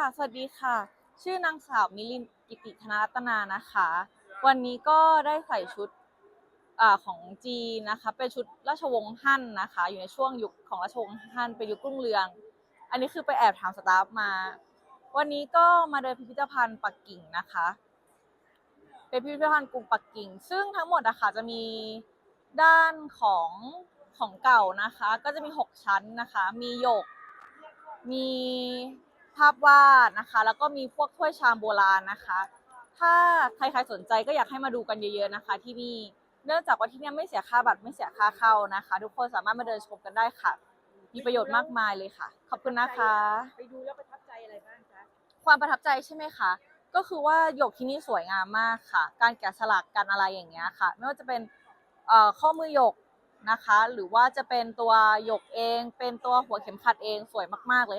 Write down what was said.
ค่ะ สวัสดีค่ะ ชื่อนางสาวมิลินกิติธนรัตนานะคะ วันนี้ก็ได้ใส่ชุดอของจีนนะคะ เป็นชุดราชวงศ์ฮั่นนะคะ อยู่ในช่วงยุคของราชวงศ์ฮั่นเป็นยุครุ่งเรือง อันนี้คือไปแอบถามสตาฟมา วันนี้ก็มาเดินพิพิธภัณฑ์ปักกิ่งนะคะ เป็นพิพิธภัณฑ์กรุงปักกิ่ง ซึ่งทั้งหมดอะคะจะมีด้านของของเก่านะคะ ก็จะมี 6 ชั้นนะคะ มีหยก มี ภาพวาดนะคะ แล้วก็มีพวกถ้วยชามโบราณนะคะ ถ้าใครๆสนใจก็อยากให้มาดูกันเยอะๆนะคะ ที่นี่เนื่องจากว่าที่เนี่ยไม่เสียค่าบัตรไม่เสียค่าเข้านะคะ ทุกคนสามารถมาเดินชมกันได้ค่ะ มีประโยชน์มากมายเลยค่ะ ขอบคุณนะคะ ไปดูแล้วประทับใจอะไรบ้างจ๊ะความประทับใจใช่ไหมคะก็คือว่าหยกที่นี่สวยงามมากค่ะ การแกะสลักการอะไรอย่างเงี้ยค่ะ ไม่ว่าจะเป็นเอ่อข้อมือหยกนะคะ หรือว่าจะเป็นตัวหยกเอง เป็นตัวหัวเข็มขัดเองสวยมากๆเลย